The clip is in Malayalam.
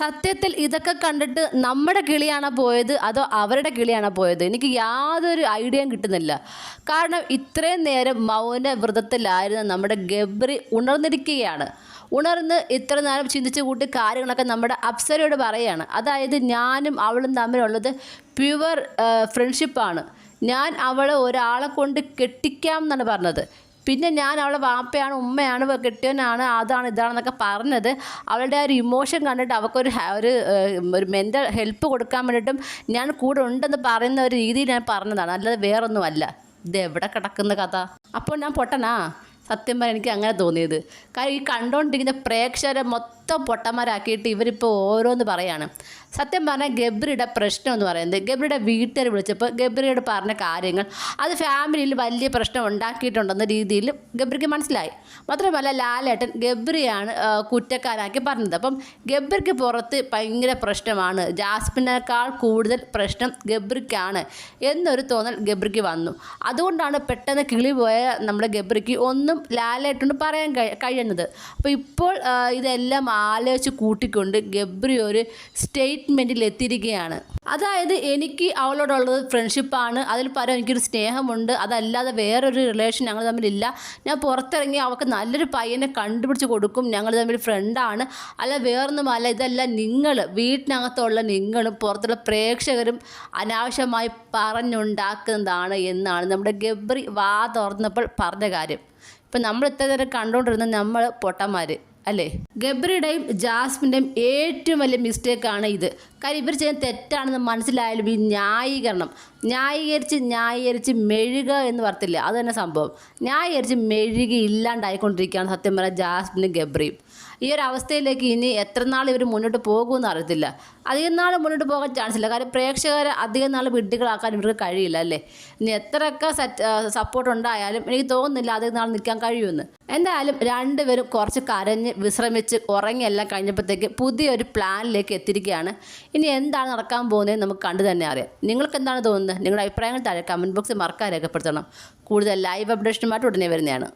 സത്യത്തിൽ ഇതൊക്കെ കണ്ടിട്ട് നമ്മുടെ കിളിയാണോ പോയത്? അതോ അവരുടെ കിളിയാണോ പോയത്? എനിക്ക് യാതൊരു ഐഡിയയും കിട്ടുന്നില്ല. കാരണം ഇത്രയും നേരം മൗന വ്രതത്തിലായിരുന്ന നമ്മുടെ ഗബ്രി ഉണർന്നിരിക്കുകയാണ്. ഉണർന്ന് ഇത്ര നേരം ചിന്തിച്ചു കൂട്ടി കാര്യങ്ങളൊക്കെ നമ്മുടെ അപ്സരയോട് പറയുകയാണ് അതായത് ഞാനും അവളും തമ്മിലുള്ളത് പ്യുവർ ഫ്രണ്ട്ഷിപ്പാണ്. ഞാൻ അവളെ ഒരാളെ കൊണ്ട് കെട്ടിക്കാം എന്നാണ് പറഞ്ഞത്. പിന്നെ ഞാൻ അവളെ വാപ്പയാണ് ഉമ്മയാണ് കെട്ടിയവനാണ് അതാണ് ഇതാണെന്നൊക്കെ പറഞ്ഞത്. അവളുടെ ആ ഒരു ഇമോഷൻ കണ്ടിട്ട് അവൾക്കൊരു ഒരു ഒരു മെന്റൽ ഹെൽപ്പ് കൊടുക്കാൻ വേണ്ടിയിട്ടും ഞാൻ കൂടെ ഉണ്ടെന്ന് പറയുന്ന ഒരു രീതിയിൽ ഞാൻ പറഞ്ഞതാണ്. അല്ലാതെ വേറൊന്നുമല്ല. ഇത് എവിടെ കിടക്കുന്ന കഥ? അപ്പോൾ ഞാൻ പൊട്ടനാ? സത്യം പറയാൻ എനിക്ക് അങ്ങനെ തോന്നിയത്. കാരണം ഈ കണ്ടുകൊണ്ടിരിക്കുന്ന പ്രേക്ഷകരെ മൊത്തം പൊട്ടന്മാരാക്കിയിട്ട് ഇവരിപ്പോൾ ഓരോന്ന് പറയാണ്. സത്യം പറഞ്ഞാൽ ഗബ്രിയുടെ പ്രശ്നം എന്ന് പറയുന്നത്. ഗബ്രിയുടെ വീട്ടുകാർ വിളിച്ചപ്പോൾ ഗബ്രിയോട് പറഞ്ഞ കാര്യങ്ങൾ അത് ഫാമിലിയിൽ വലിയ പ്രശ്നം ഉണ്ടാക്കിയിട്ടുണ്ടെന്ന രീതിയിൽ ഗബ്രിക്ക് മനസ്സിലായി. മാത്രമല്ല ലാലേട്ടൻ ഗബ്രിയാണ് കുറ്റക്കാരാക്കി പറഞ്ഞത്. അപ്പം ഗബ്രിക്ക് പുറത്ത് ഭയങ്കര പ്രശ്നമാണ്. ജാസ്മിനേക്കാൾ കൂടുതൽ പ്രശ്നം ഗബ്രിക്കാണ് എന്നൊരു തോന്നൽ ഗബ്രിക്ക് വന്നു. അതുകൊണ്ടാണ് പെട്ടെന്ന് കിളി പോയ നമ്മുടെ ഗബ്രിക്ക് ഒന്നും ലാലേട്ടനോട് പറയാൻ കഴി- കഴിയുന്നത് അപ്പോൾ ഇപ്പോൾ ഇതെല്ലാം ആലോചിച്ച് കൂട്ടിക്കൊണ്ട് ഗബ്രി ഒരു സ്റ്റേറ്റ്മെന്റിൽ എത്തിയിരിക്കുകയാണ് അതായത് എനിക്ക് അവളോടുള്ളത് ഫ്രണ്ട്ഷിപ്പാണ് അതിൽ പരം എനിക്കൊരു സ്നേഹമുണ്ട് അതല്ലാതെ വേറൊരു റിലേഷൻ ഞങ്ങൾ തമ്മിലില്ല. ഞാൻ പുറത്തിറങ്ങി അവൾക്ക് നല്ലൊരു പയ്യനെ കണ്ടുപിടിച്ച് കൊടുക്കും ഞങ്ങൾ തമ്മിൽ ഫ്രണ്ടാണ്. അല്ല വേറൊന്നുമല്ല ഇതെല്ലാം നിങ്ങൾ വീട്ടിനകത്തുള്ള നിങ്ങളും പുറത്തുള്ള പ്രേക്ഷകരും അനാവശ്യമായി പറഞ്ഞുണ്ടാക്കുന്നതാണ് എന്നാണ് നമ്മുടെ ഗബ്രി വാ തുറന്നപ്പോൾ പറഞ്ഞ കാര്യം. ഇപ്പം നമ്മൾ ഇത്ര നേരം കണ്ടുകൊണ്ടിരുന്ന നമ്മൾ പൊട്ടന്മാർ അല്ലേ? ഗബ്രിയുടെയും ജാസ്മിന്റെയും ഏറ്റവും വലിയ മിസ്റ്റേക്കാണ് ഇത്. കാര്യം ഇവർ ചെയ്യുന്ന തെറ്റാണെന്ന് മനസ്സിലായാലും ഈ ന്യായീകരണം ന്യായീകരിച്ച് ന്യായീകരിച്ച് മെഴുക എന്ന് പറത്തില്ല അത് തന്നെ സംഭവം. ന്യായീകരിച്ച് മെഴുകി ഇല്ലാണ്ടായിക്കൊണ്ടിരിക്കുകയാണ് സത്യം പറയാൻ ജാസ്മിനും ഗബ്രിയും. ഈ ഒരു അവസ്ഥയിലേക്ക് ഇനി എത്ര നാൾ ഇവർ മുന്നോട്ട് പോകുമെന്ന് അറിയത്തില്ല. അധികം നാൾ മുന്നോട്ട് പോകാൻ ചാൻസ് ഇല്ല. കാരണം പ്രേക്ഷകരെ അധികം നാൾ വിഡ്ഢികളാക്കാൻ ഇവർക്ക് കഴിയില്ല അല്ലേ? ഇനി എത്രയൊക്കെ സപ്പോർട്ട് ഉണ്ടായാലും എനിക്ക് തോന്നുന്നില്ല അധികം നാൾ നിൽക്കാൻ കഴിയുമെന്ന്. എന്തായാലും രണ്ടുപേരും കുറച്ച് കരഞ്ഞ് വിശ്രമിച്ച് ഉറങ്ങി എല്ലാം കഴിഞ്ഞപ്പോഴത്തേക്ക് പുതിയൊരു പ്ലാനിലേക്ക് എത്തിയിരിക്കുകയാണ്. ഇനി എന്താണ് നടക്കാൻ പോകുന്നത് നമുക്ക് കണ്ടു തന്നെ അറിയാം. നിങ്ങൾക്ക് എന്താണ് തോന്നുന്നത്? നിങ്ങളുടെ അഭിപ്രായങ്ങൾ താഴെ കമന്റ് ബോക്സിൽ മറക്കാൻ രേഖപ്പെടുത്തണം. കൂടുതൽ ലൈവ് അപ്ഡേഷനുമായിട്ട് ഉടനെ വരുന്നതാണ്.